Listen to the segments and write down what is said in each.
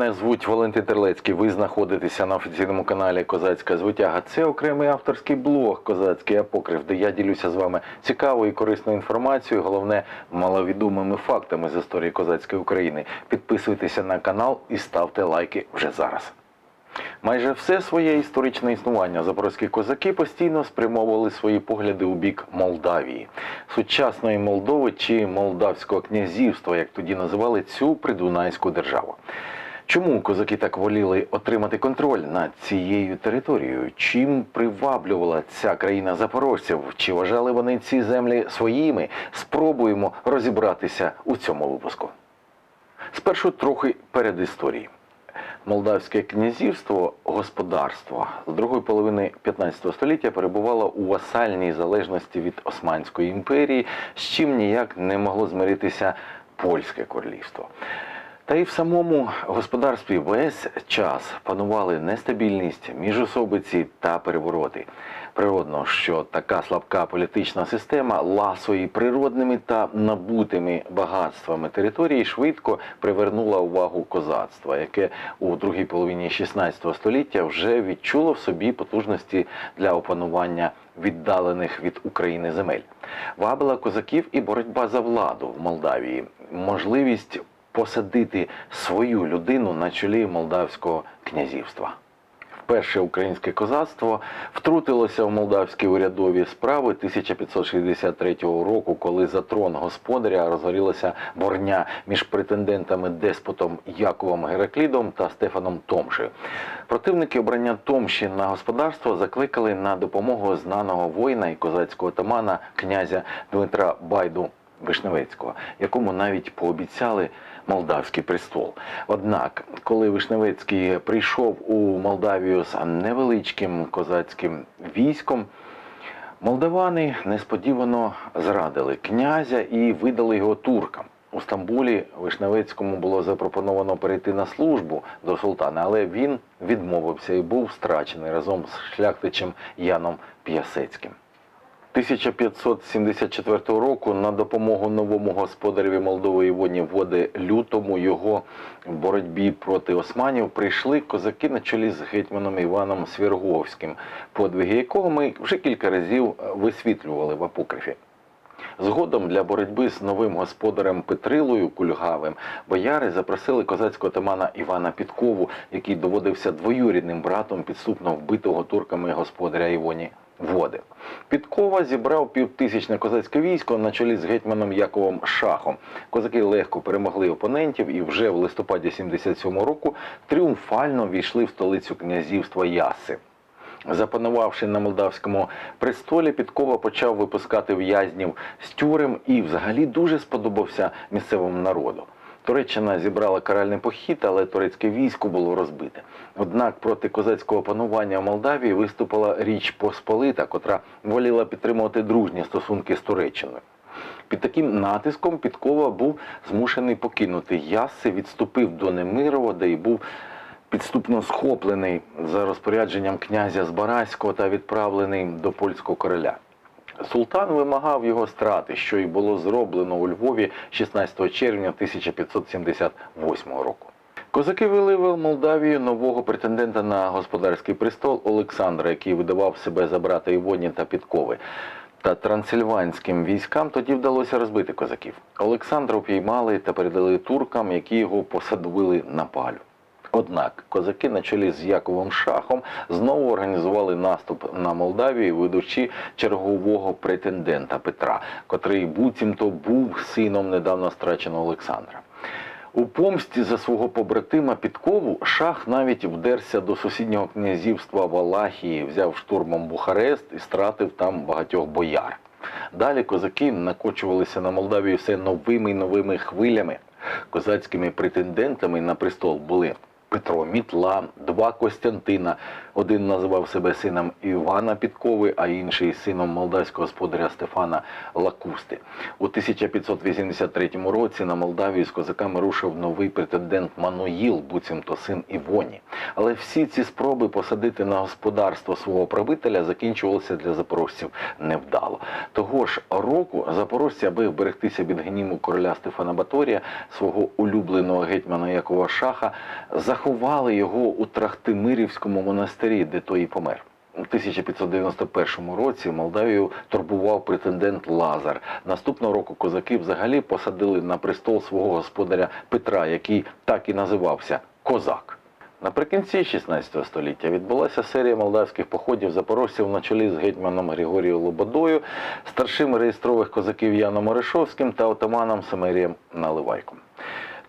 Мене звуть Валентин Терлецький. Ви знаходитеся на офіційному каналі Козацька звитяга. Це окремий авторський блог Козацький апокриф, де я ділюся з вами цікавою і корисною інформацією, головне маловідомими фактами з історії козацької України. Підписуйтеся на канал і ставте лайки вже зараз. Майже все своє історичне існування запорозькі козаки постійно спрямовували свої погляди у бік Молдавії, сучасної Молдови чи Молдавського князівства, як тоді називали цю придунайську державу. Чому козаки так воліли отримати контроль над цією територією? Чим приваблювала ця країна запорожців? Чи вважали вони ці землі своїми? Спробуємо розібратися у цьому випуску. Спершу трохи передісторії. Молдавське князівство господарство з другої половини 15 століття перебувало у васальній залежності від Османської імперії, з чим ніяк не могло змиритися польське королівство. Та й в самому господарстві весь час панували нестабільність, міжособиці та перевороти. Природно, що така слабка політична система ласої природними та набутими багатствами території швидко привернула увагу козацтва, яке у другій половині 16 століття вже відчуло в собі потужності для опанування віддалених від України земель. Вабила козаків і боротьба за владу в Молдавії, можливість посадити свою людину на чолі молдавського князівства. Вперше українське козацтво втрутилося в молдавські урядові справи 1563 року, коли за трон господаря розгорілася борня між претендентами деспотом Яковом Гераклідом та Стефаном Томшею. Противники обрання Томші на господарство закликали на допомогу знаного воїна і козацького отамана князя Дмитра Байду Вишневецького, якому навіть пообіцяли молдавський престол. Однак, коли Вишневецький прийшов у Молдавію з невеличким козацьким військом, молдавани несподівано зрадили князя і видали його туркам. У Стамбулі Вишневецькому було запропоновано перейти на службу до султана, але він відмовився і був страчений разом з шляхтичем Яном П'ясецьким. 1574 року на допомогу новому господареві Молдови Івоні Води Лютому його боротьбі проти османів прийшли козаки на чолі з гетьманом Іваном Свірговським, подвиги якого ми вже кілька разів висвітлювали в апокрифі. Згодом для боротьби з новим господарем Петрилою Кульгавим бояри запросили козацького отамана Івана Підкову, який доводився двоюрідним братом підступно вбитого турками господаря Івоні Води. Підкова зібрав півтисячне козацьке військо на чолі з гетьманом Яковом Шахом. Козаки легко перемогли опонентів і вже в листопаді 77-го року тріумфально війшли в столицю князівства Яси. Запанувавши на молдавському престолі, Підкова почав випускати в'язнів з тюрем і взагалі дуже сподобався місцевому народу. Туреччина зібрала каральний похід, але турецьке військо було розбите. Однак проти козацького панування в Молдавії виступила Річ Посполита, котра воліла підтримувати дружні стосунки з Туреччиною. Під таким натиском Підкова був змушений покинути Ясси, відступив до Немирова, де й був підступно схоплений за розпорядженням князя Збаразького та відправлений до польського короля. Султан вимагав його страти, що й було зроблено у Львові 16 червня 1578 року. Козаки вели в Молдавію нового претендента на господарський престол Олександра, який видавав себе за брата Івоні та Підкови. Та трансильванським військам тоді вдалося розбити козаків. Олександра упіймали та передали туркам, які його посадовили на палю. Однак козаки на чолі з Яковом Шахом знову організували наступ на Молдавію, ведучи чергового претендента Петра, котрий буцімто був сином недавно страченого Олександра. У помсті за свого побратима Підкову шах навіть вдерся до сусіднього князівства Валахії, взяв штурмом Бухарест і стратив там багатьох бояр. Далі козаки накочувалися на Молдавію все новими і новими хвилями. Козацькими претендентами на престол були Петро Мітла, два Костянтина. Один називав себе сином Івана Підкови, а інший сином молдавського господаря Стефана Лакусти. У 1583 році на Молдавію з козаками рушив новий претендент Мануїл, буцімто син Івоні. Але всі ці спроби посадити на господарство свого правителя закінчувалися для запорожців невдало. Того ж року запорожці, аби вберегтися від гніву короля Стефана Баторія, свого улюбленого гетьмана Якова Шаха, заховали його у Трахтимирівському монастирі, де той і помер. У 1591 році Молдавію турбував претендент Лазар. Наступного року козаки взагалі посадили на престол свого господаря Петра, який так і називався Козак. Наприкінці 16 століття відбулася серія молдавських походів запорожців на чолі з гетьманом Григорієм Лободою, старшим реєстрових козаків Яном Орешовським та отаманом Семерієм Наливайком.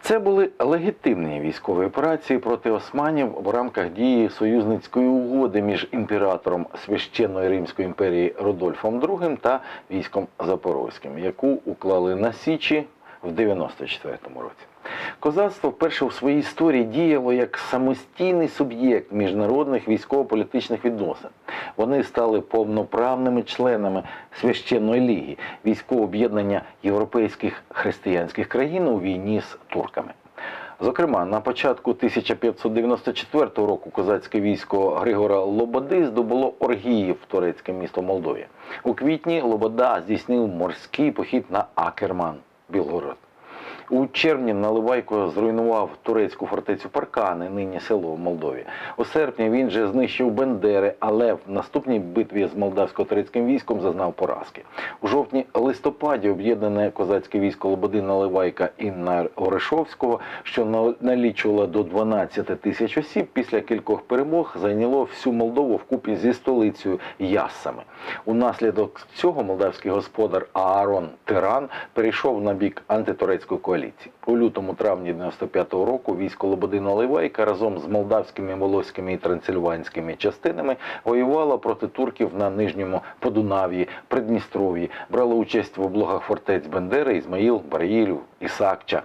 Це були легітимні військові операції проти османів в рамках дії союзницької угоди між імператором священної Римської імперії Рудольфом II та військом Запорозьким, яку уклали на Січі в 94 році. Козацтво вперше в своїй історії діяло як самостійний суб'єкт міжнародних військово-політичних відносин. Вони стали повноправними членами священної ліги, військового об'єднання європейських християнських країн у війні з турками. Зокрема, на початку 1594 року козацьке військо Григора Лободи здобуло Оргіїв, турецьке місто Молдові. У квітні Лобода здійснив морський похід на Акерман, Білгород. У червні Наливайко зруйнував турецьку фортецю Паркани, нині село в Молдові. У серпні він же знищив Бендери, але в наступній битві з молдавсько-турецьким військом зазнав поразки. У жовтні-листопаді об'єднане козацьке військо Лободи Наливайка і Орешовського, що на- налічувало до 12 тисяч осіб, після кількох перемог зайняло всю Молдову вкупі зі столицею Яссами. Унаслідок цього молдавський господар Аарон Тиран перейшов на бік антитурецької коаліції. У лютому травні 95-го року військо Лободи Наливайка разом з молдавськими, волоськими і трансильванськими частинами воювало проти турків на нижньому Подунав'ї, Придністров'ї, брало участь в облогах фортець Бендери, Ізмаїл, Бараїлю, Ісакча.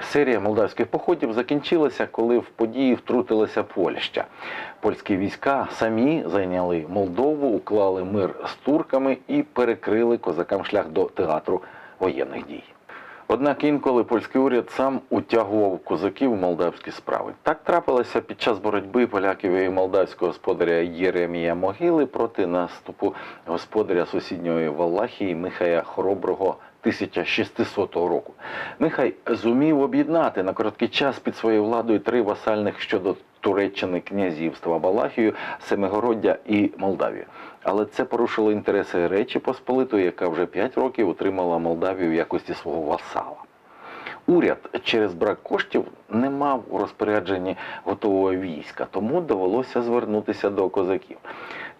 Серія молдавських походів закінчилася, коли в події втрутилася Польща. Польські війська самі зайняли Молдову, уклали мир з турками і перекрили козакам шлях до театру воєнних дій. Однак інколи польський уряд сам утягував козаків у молдавські справи. Так трапилося під час боротьби поляків і молдавського господаря Єремія Могили проти наступу господаря сусідньої Валахії Михая Хороброго 1600 року. Михай зумів об'єднати на короткий час під своєю владою три васальних щодо Туреччини князівства Валахію, Семигороддя і Молдавію. Але це порушило інтереси Речі Посполитої, яка вже п'ять років утримала Молдавію в якості свого васала. Уряд через брак коштів не мав у розпорядженні готового війська, тому довелося звернутися до козаків.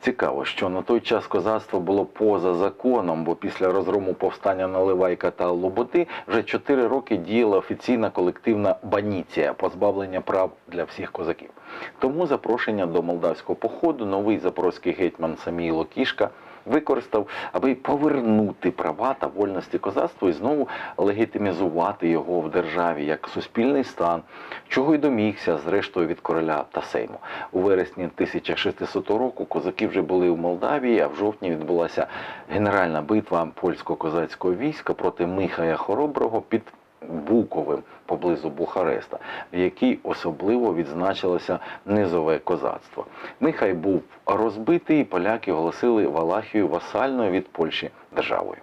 Цікаво, що на той час козацтво було поза законом, бо після розгрому повстання Наливайка та Лоботи вже чотири роки діяла офіційна колективна баніція позбавлення прав для всіх козаків. Тому запрошення до молдавського походу новий запорозький гетьман Самій Кішка використав, аби повернути права та вольності козацтву і знову легітимізувати його в державі як суспільний стан, чого й домігся зрештою від короля та сейму. У вересні 1600 року козаки вже були в Молдавії, а в жовтні відбулася генеральна битва польсько-козацького війська проти Михая Хороброго під Буковим поблизу Бухареста, в якій особливо відзначилося низове козацтво. Михай був розбитий, поляки оголосили Валахію васальною від Польщі державою.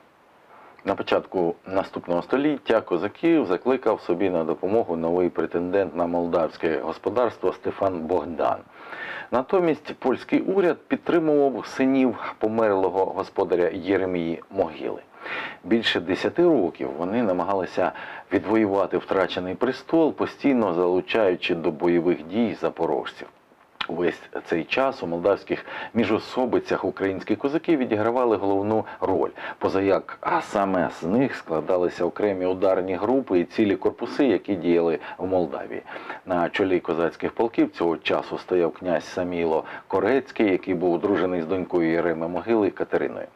На початку наступного століття козаків закликав собі на допомогу новий претендент на молдавське господарство Стефан Богдан. Натомість польський уряд підтримував синів померлого господаря Єремії Могили. Більше десяти років вони намагалися відвоювати втрачений престол, постійно залучаючи до бойових дій запорожців. Увесь цей час у молдавських міжособицях українські козаки відігравали головну роль, позаяк, а саме з них складалися окремі ударні групи і цілі корпуси, які діяли в Молдавії. На чолі козацьких полків цього часу стояв князь Саміло Корецький, який був одружений з донькою Єреми Могили Катериною.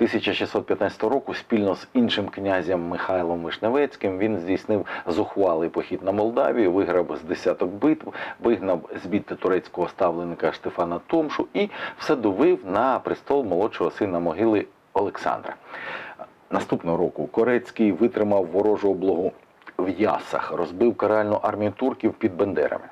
1615 року спільно з іншим князем Михайлом Вишневецьким він здійснив зухвалий похід на Молдавію, виграв з десяток битв, вигнав звідти турецького ставленика Штефана Томшу і всадовив на престол молодшого сина могили Олександра. Наступного року Корецький витримав ворожу облогу в Ясах, розбив каральну армію турків під Бендерами.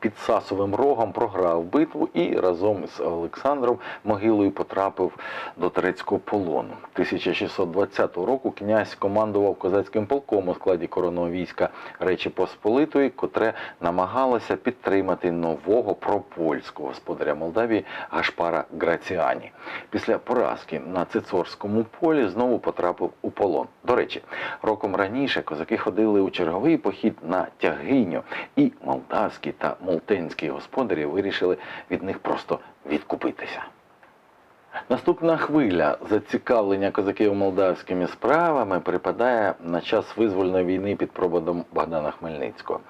Під Сасовим рогом програв битву і разом з Олександром Могилою потрапив до турецького полону. 1620 року князь командував козацьким полком у складі коронного війська Речі Посполитої, котре намагалося підтримати нового пропольського господаря Молдавії Гашпара Граціані. Після поразки на Цицорському полі знову потрапив у полон. До речі, роком раніше козаки ходили у черговий похід на Тягиню, і молдавські та молтенські господарі вирішили від них просто відкупитися. Наступна хвиля зацікавлення козаків молдавськими справами припадає на час визвольної війни під проводом Богдана Хмельницького.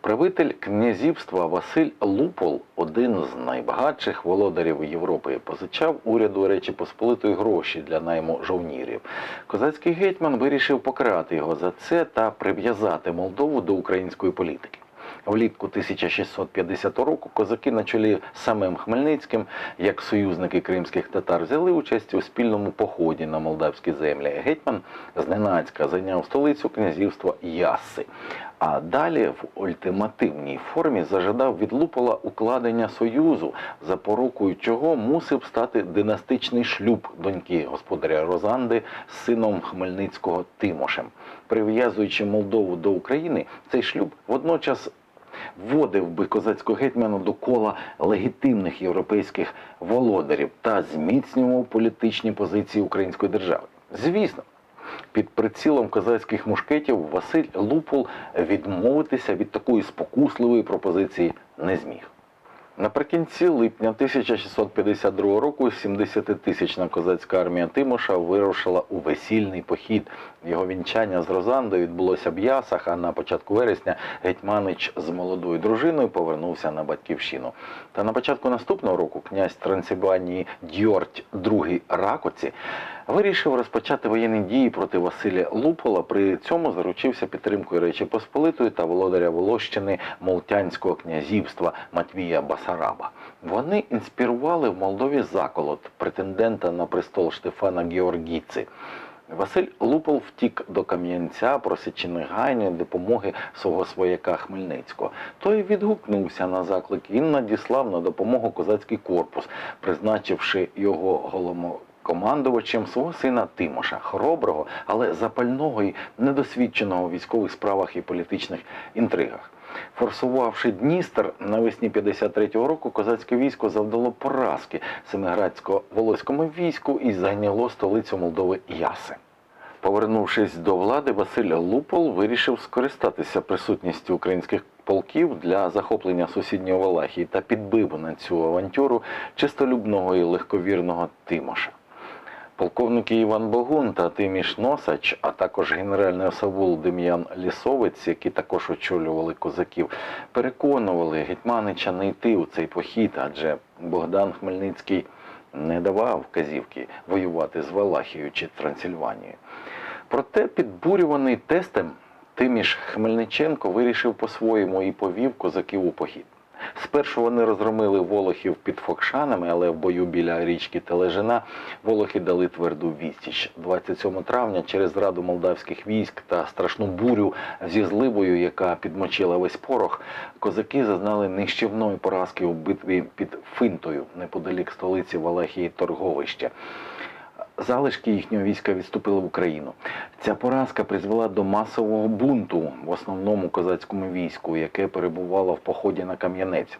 Правитель князівства Василь Лупол, один з найбагатших володарів Європи, позичав уряду Речі Посполитої гроші для найму жовнірів. Козацький гетьман вирішив покарати його за це та прив'язати Молдову до української політики. Влітку 1650 року козаки на чолі самим Хмельницьким, як союзники кримських татар, взяли участь у спільному поході на молдавські землі. Гетьман зненацька зайняв столицю князівства Ясси. А далі в ультимативній формі зажадав від Лупола укладення союзу, запорукою чого мусив стати династичний шлюб доньки господаря Розанди з сином Хмельницького Тимошем. Прив'язуючи Молдову до України, цей шлюб водночас вводив би козацького гетьмана до кола легітимних європейських володарів та зміцнював політичні позиції української держави. Звісно, під прицілом козацьких мушкетів Василь Лупол відмовитися від такої спокусливої пропозиції не зміг. Наприкінці липня 1652 року 70-тисячна козацька армія Тимоша вирушила у весільний похід. Його вінчання з Розандою відбулося в Ясах, а на початку вересня Гетьманич з молодою дружиною повернувся на батьківщину. Та на початку наступного року князь Трансильванії Дьорть II Ракоці вирішив розпочати воєнні дії проти Василя Лупола. При цьому заручився підтримкою Речі Посполитої та володаря Волощини Молтянського князівства Матвія Басараба. Вони інспірували в Молдові заколот претендента на престол Штефана Георгіци. Василь Лупол втік до Кам'янця, просячи негайної допомоги свого свояка Хмельницького. Той відгукнувся на заклик і надіслав на допомогу козацький корпус, призначивши його головнокомандувачем свого сина Тимоша, хороброго, але запального і недосвідченого у військових справах і політичних інтригах. Форсувавши Дністер навесні 53-го року, козацьке військо завдало поразки Семиградсько-Волоському війську і зайняло столицю Молдови Яси. Повернувшись до влади, Василь Лупол вирішив скористатися присутністю українських полків для захоплення сусідньої Валахії та підбив на цю авантюру чистолюбного і легковірного Тимоша. Полковники Іван Богун та Тиміш Носач, а також генеральний осавул Дем'ян Лісовець, які також очолювали козаків, переконували гетьманича не йти у цей похід, адже Богдан Хмельницький не давав вказівки воювати з Валахією чи Трансильванією. Проте, підбурюваний тестем, Тиміш Хмельниченко вирішив по-своєму і повів козаків у похід. Спершу вони розгромили волохів під Фокшанами, але в бою біля річки Тележина волохи дали тверду відсіч. 27 травня через зраду молдавських військ та страшну бурю зі зливою, яка підмочила весь порох, козаки зазнали нищівної поразки у битві під Финтою, неподалік столиці Валахії Торговище. Залишки їхнього війська відступили в Україну. Ця поразка призвела до масового бунту в основному козацькому війську, яке перебувало в поході на Кам'янець.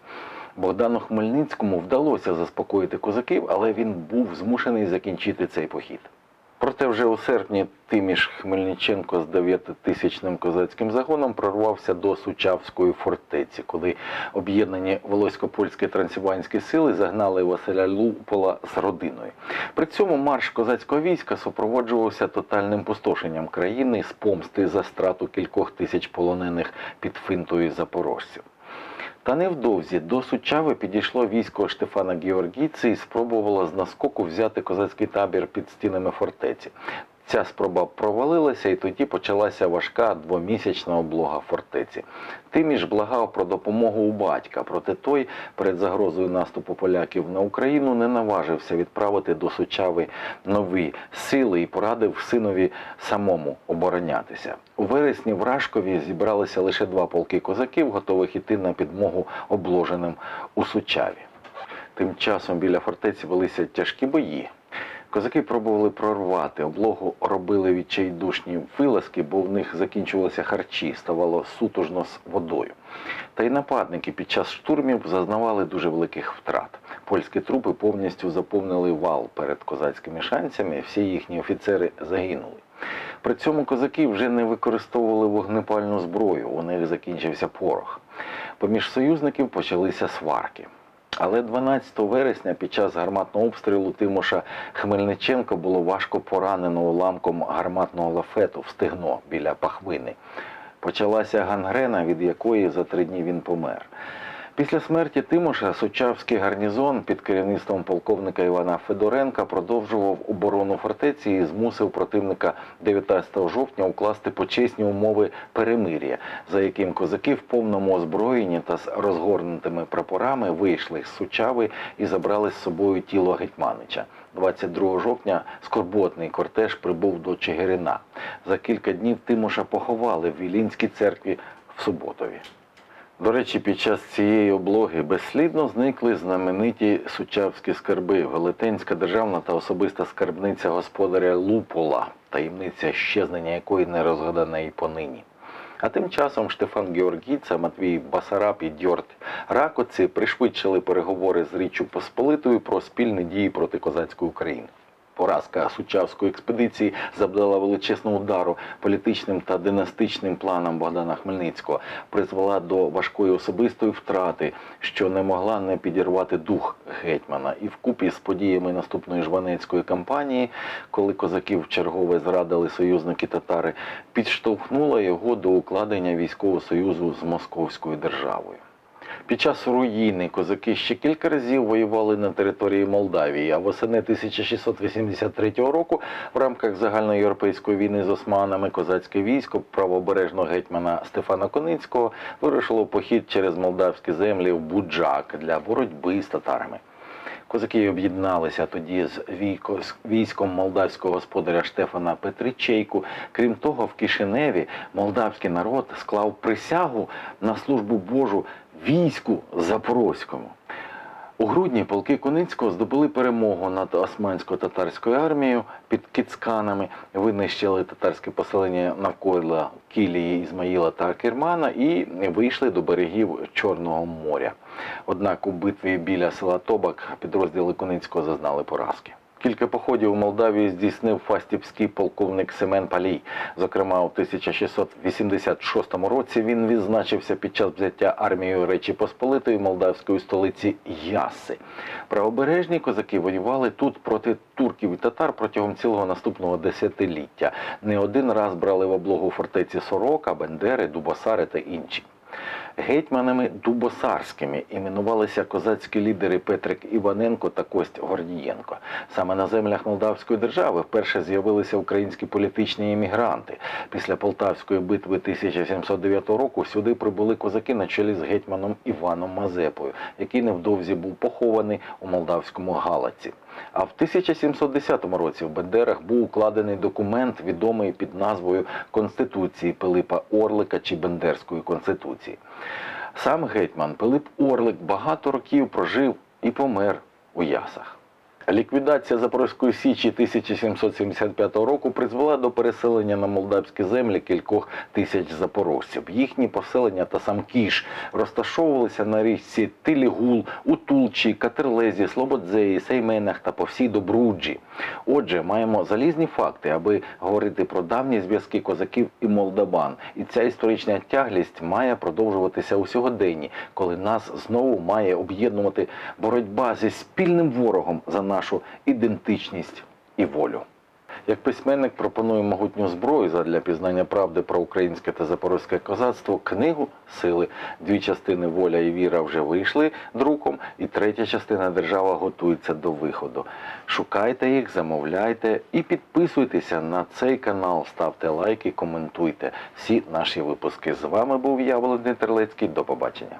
Богдану Хмельницькому вдалося заспокоїти козаків, але він був змушений закінчити цей похід. Проте вже у серпні Тиміш Хмельниченко з 9-тисячним козацьким загоном прорвався до Сучавської фортеці, коли об'єднані волосько-польські трансильванські сили загнали Василя Лупола з родиною. При цьому марш козацького війська супроводжувався тотальним пустошенням країни з помсти за страту кількох тисяч полонених під финтою запорожців. Та невдовзі до Сучави підійшло військо Штефана Георгійці і спробувало з наскоку взяти козацький табір під стінами фортеці. Ця спроба провалилася, і тоді почалася важка двомісячна облога фортеці. Тиміш благав про допомогу у батька, проте той перед загрозою наступу поляків на Україну не наважився відправити до Сучави нові сили і порадив синові самому оборонятися. У вересні в Рашкові зібралися лише два полки козаків, готових іти на підмогу обложеним у Сучаві. Тим часом біля фортеці велися тяжкі бої. Козаки пробували прорвати облогу, робили відчайдушні вилазки, бо в них закінчувалися харчі, ставало сутужно з водою. Та й нападники під час штурмів зазнавали дуже великих втрат. Польські трупи повністю заповнили вал перед козацькими шанцями, всі їхні офіцери загинули. При цьому козаки вже не використовували вогнепальну зброю, у них закінчився порох. Поміж союзників почалися сварки. Але 12 вересня під час гарматного обстрілу Тимоша Хмельниченка було важко поранено уламком гарматного лафету в стегно біля пахвини. Почалася гангрена, від якої за три дні він помер. Після смерті Тимоша Сучавський гарнізон під керівництвом полковника Івана Федоренка продовжував оборону фортеці і змусив противника 19 жовтня укласти почесні умови перемир'я, за яким козаки в повному озброєнні та з розгорнутими прапорами вийшли з Сучави і забрали з собою тіло Гетьманича. 22 жовтня скорботний кортеж прибув до Чигирина. За кілька днів Тимоша поховали в Вілінській церкві в Суботові. До речі, під час цієї облоги безслідно зникли знамениті сучавські скарби, велетенська державна та особиста скарбниця господаря Лупола, таємниця щезнення якої не розгадана і понині. А тим часом Штефан Георгійца, Матвій Басараб і Дьорт Ракоці пришвидшили переговори з Річчю Посполитою про спільні дії проти козацької України. Поразка Сучавської експедиції завдала величезного удару політичним та династичним планам Богдана Хмельницького, призвела до важкої особистої втрати, що не могла не підірвати дух гетьмана. І вкупі з подіями наступної жванецької кампанії, коли козаків чергове зрадили союзники татари, підштовхнула його до укладення військового союзу з Московською державою. Під час руїни козаки ще кілька разів воювали на території Молдавії, а восени 1683 року в рамках загальноєвропейської війни з османами козацьке військо правобережного гетьмана Стефана Коницького вирушило похід через молдавські землі в Буджак для боротьби з татарами. Козаки об'єдналися тоді з військом молдавського господаря Штефана Петричейку. Крім того, в Кишиневі молдавський народ склав присягу на службу Божу війську Запорозькому. У грудні полки Куницького здобули перемогу над османсько-татарською армією під Кіцканами, винищили татарське поселення навколо Кілії, Ізмаїла та Кермана і вийшли до берегів Чорного моря. Однак у битві біля села Тобак підрозділи Куницького зазнали поразки. Кілька походів у Молдавії здійснив фастівський полковник Семен Палій. Зокрема, у 1686 році він відзначився під час взяття армією Речі Посполитої молдавської столиці Яси. Правобережні козаки воювали тут проти турків і татар протягом цілого наступного десятиліття. Не один раз брали в облогу фортеці Сорока, Бендери, Дубосари та інші. Гетьманами дубосарськими іменувалися козацькі лідери Петрик Іваненко та Кость Гордієнко. Саме на землях Молдавської держави вперше з'явилися українські політичні емігранти. Після Полтавської битви 1709 року сюди прибули козаки на чолі з гетьманом Іваном Мазепою, який невдовзі був похований у молдавському Галаці. А в 1710 році в Бендерах був укладений документ, відомий під назвою Конституції Пилипа Орлика чи Бендерської конституції. Сам гетьман Пилип Орлик багато років прожив і помер у Ясах. Ліквідація Запорізької січі 1775 року призвела до переселення на молдавські землі кількох тисяч запорожців. Їхні поселення та сам Кіш розташовувалися на річці Тилігул, Утулчі, Катерлезі, Слободзеї, Сейменах та по всій Добруджі. Отже, маємо залізні факти, аби говорити про давні зв'язки козаків і молдаван. І ця історична тяглість має продовжуватися у сьогоденні, коли нас знову має об'єднувати боротьба зі спільним ворогом за нашу ідентичність і волю. Як письменник пропоную могутню зброю задля пізнання правди про українське та запорозьке козацтво, книгу Сили. Дві частини Воля і віра вже вийшли друком, і третя частина держава готується до виходу. Шукайте їх, замовляйте і підписуйтеся на цей канал, ставте лайки, коментуйте всі наші випуски. З вами був я, Володимир Терлецький. До побачення.